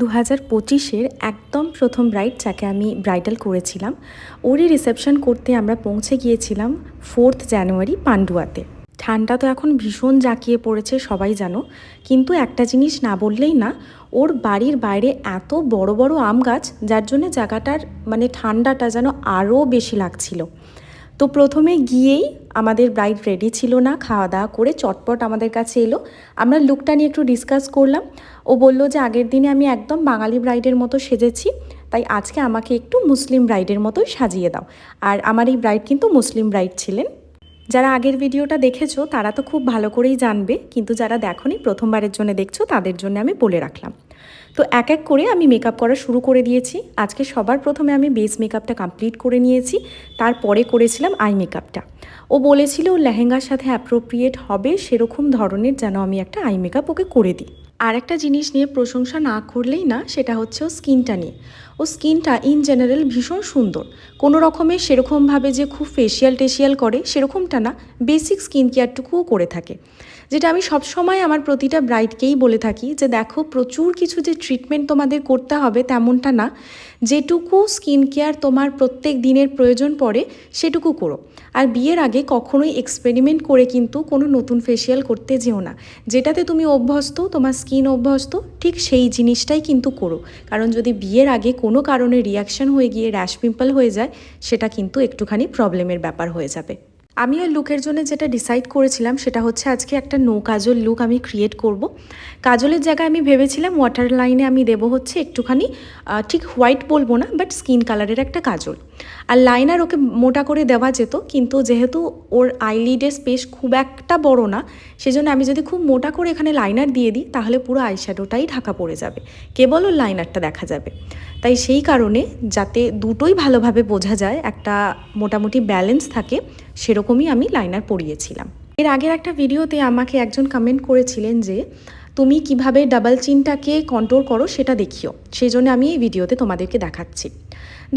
দু হাজার পঁচিশের একদম প্রথম ব্রাইড যাকে আমি ব্রাইডাল করেছিলাম, ওরই রিসেপশন করতে আমরা পৌঁছে গিয়েছিলাম ফোর্থ জানুয়ারি পান্ডুয়াতে। ঠান্ডা তো এখন ভীষণ জাঁকিয়ে পড়েছে, সবাই জানো। কিন্তু একটা জিনিস না বললেই না, ওর বাড়ির বাইরে এত বড় বড় আম গাছ, যার জন্য জায়গাটার মানে ঠান্ডাটা যেন আরও বেশি লাগছিল। তো প্রথমে গিয়েই আমাদের ব্রাইড রেডি ছিল না, খাওয়া দাওয়া করে চটপট আমাদের কাছে এলো। আমরা লুকটা নিয়ে একটু ডিসকাস করলাম। ও বলল যে আগের দিনে আমি একদম বাঙালি ব্রাইডের মতো সেজেছি, তাই আজকে আমাকে একটু মুসলিম ব্রাইডের মতোই সাজিয়ে দাও। আর আমার এই ব্রাইড কিন্তু মুসলিম ব্রাইড ছিলেন। যারা আগের ভিডিওটা দেখেছ, তারা তো খুব ভালো করেই জানবে, কিন্তু যারা দেখোনি, প্রথমবারের জন্য দেখছ, তাদের জন্য আমি বলে রাখলাম। তো এক এক করে আমি মেকআপ করা শুরু করে দিয়েছি। আজকে সবার প্রথমে আমি বেস মেকআপটা কমপ্লিট করে নিয়েছি। তারপরে করেছিলাম আই মেকআপটা ও বলেছিল ও লেহেঙ্গার সাথে অ্যাপ্রোপ্রিয়েট হবে, সেরকম ধরনের যেন আমি একটা আই মেকআপ ওকে করে দিই। আর একটা জিনিস নিয়ে প্রশংসা না করলেই না, সেটা হচ্ছে ও স্কিনটা নিয়ে। ও স্কিনটা ইন জেনারেল ভীষণ সুন্দর। কোনো রকমের সেরকমভাবে যে খুব ফেসিয়াল টেশিয়াল করে, সেরকমটা না বেসিক স্কিন কেয়ারটুকুও করে থাকে। যেটা আমি সবসময় আমার প্রতিটা ব্রাইডকেই বলে থাকি যে দেখো প্রচুর কিছু যে ট্রিটমেন্ট তোমাদের করতে হবে তেমনটা না যেটুকু স্কিন কেয়ার তোমার প্রত্যেক দিনের প্রয়োজন পড়ে, সেটুকু করো। আর বিয়ের আগে কখনোই এক্সপেরিমেন্ট করে কিন্তু কোনো নতুন ফেসিয়াল করতে যেও না। যেটাতে তুমি অভ্যস্ত, তোমার স্কিন অভ্যস্ত, ঠিক সেই জিনিসটাই কিন্তু করো। কারণ যদি বিয়ের আগে কোনো কারণে রিয়াকশন হয়ে গিয়ে র্যাশ পিম্পল হয়ে যায়, সেটা কিন্তু একটুখানি প্রবলেমের ব্যাপার হয়ে যাবে। আমি ওই লুকের জন্য যেটা ডিসাইড করেছিলাম সেটা হচ্ছে আজকে একটা নো কাজল লুক আমি ক্রিয়েট করব। কাজলের জায়গায় আমি ভেবেছিলাম ওয়াটার লাইনে আমি দেব হচ্ছে একটুখানি ঠিক হোয়াইট বলব না বাট স্কিন কালারের একটা কাজল। আর লাইনার ওকে মোটা করে দেওয়া যেত, কিন্তু যেহেতু ওর আইলিডের স্পেস খুব একটা বড় না, সেজন্য আমি যদি খুব মোটা করে এখানে লাইনার দিয়ে দিই, তাহলে পুরো আইশ্যাডোটাই ঢাকা পড়ে যাবে, কেবল ওর লাইনারটা দেখা যাবে। তাই সেই কারণে যাতে দুটোই ভালোভাবে বোঝা যায়, একটা মোটামুটি ব্যালেন্স থাকে, সেরকমই আমি লাইনার পরিয়েছিলাম। এর আগের একটা ভিডিওতে আমাকে একজন কমেন্ট করেছিলেন যে তুমি কীভাবে ডাবল চিনটাকে কন্ট্রোল করো সেটা দেখিও। সেই জন্য আমি এই ভিডিওতে তোমাদেরকে দেখাচ্ছি।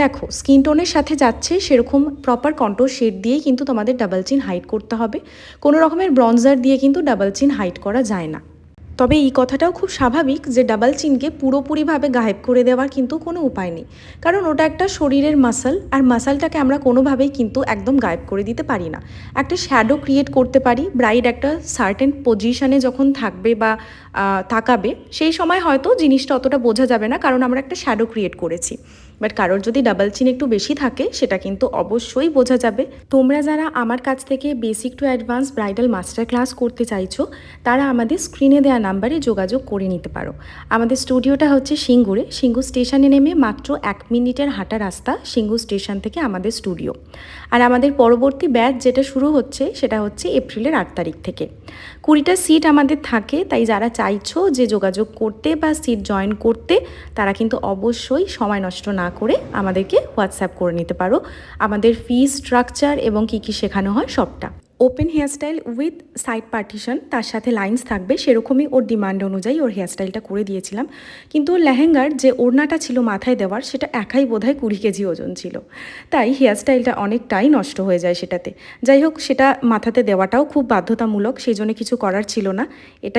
দেখো স্কিন টোনের সাথে যাচ্ছে সেরকম প্রপার কন্ট্রোল শেড দিয়েই কিন্তু তোমাদের ডাবল চিন হাইট করতে হবে। কোনো রকমের ব্রঞ্জার দিয়ে কিন্তু ডাবল চিন হাইড করা যায় না। তবে এই কথাটাও খুব স্বাভাবিক যে ডাবল চিনকে পুরোপুরিভাবে গায়েব করে দেওয়ার কিন্তু কোনো উপায় নেই। কারণ ওটা একটা শরীরের মাসাল আর মাসালটাকে আমরা কোনোভাবেই কিন্তু একদম গায়েব করে দিতে পারি না। একটা শ্যাডো ক্রিয়েট করতে পারি ব্রাইড একটা সার্টেন পজিশনে যখন থাকবে বা তাকাবে, সেই সময় হয়তো জিনিসটা অতটা বোঝা যাবে না, কারণ আমরা একটা শ্যাডো ক্রিয়েট করেছি। বাট কারোর যদি ডাবল চিন একটু বেশি থাকে, সেটা কিন্তু অবশ্যই বোঝা যাবে। তোমরা যারা আমার কাছ থেকে basic to advance bridal master class করতে চাইছো, তারা আমাদের স্ক্রিনে দেওয়া নাম্বারে যোগাযোগ করে নিতে পারো। আমাদের স্টুডিওটা হচ্ছে সিঙ্গুরে। সিঙ্গু স্টেশনে নেমে মাত্র এক মিনিটের হাঁটা রাস্তা সিঙ্গু স্টেশন থেকে আমাদের স্টুডিও আর আমাদের পরবর্তী ব্যাচ যেটা শুরু হচ্ছে, সেটা হচ্ছে এপ্রিলের আট তারিখ থেকে। কুড়িটা সিট আমাদের থাকে, তাই যারা চাইছো যে যোগাযোগ করতে বা সিট জয়েন করতে, তারা কিন্তু অবশ্যই সময় নষ্ট না করে আমাদেরকে হোয়াটসঅ্যাপ করে নিতে পারো। আমাদের ফি স্ট্রাকচার এবং কী কী শেখানো হয় সবটা। Open hairstyle with side partition তার সাথে লাইন্স থাকবে, সেরকমই ওর ডিমান্ড অনুযায়ী ওর হেয়ারস্টাইলটা করে দিয়েছিলাম। কিন্তু ওর লেহেঙ্গার যে ওড়নাটা ছিল মাথায় দেওয়ার, সেটা একাই বোধহয় কুড়ি কেজি ওজন ছিল। তাই হেয়ারস্টাইলটা অনেকটাই নষ্ট হয়ে যায় সেটাতে। যাই হোক, সেটা মাথাতে দেওয়াটাও খুব বাধ্যতামূলক, সেই জন্য কিছু করার ছিল না। এটা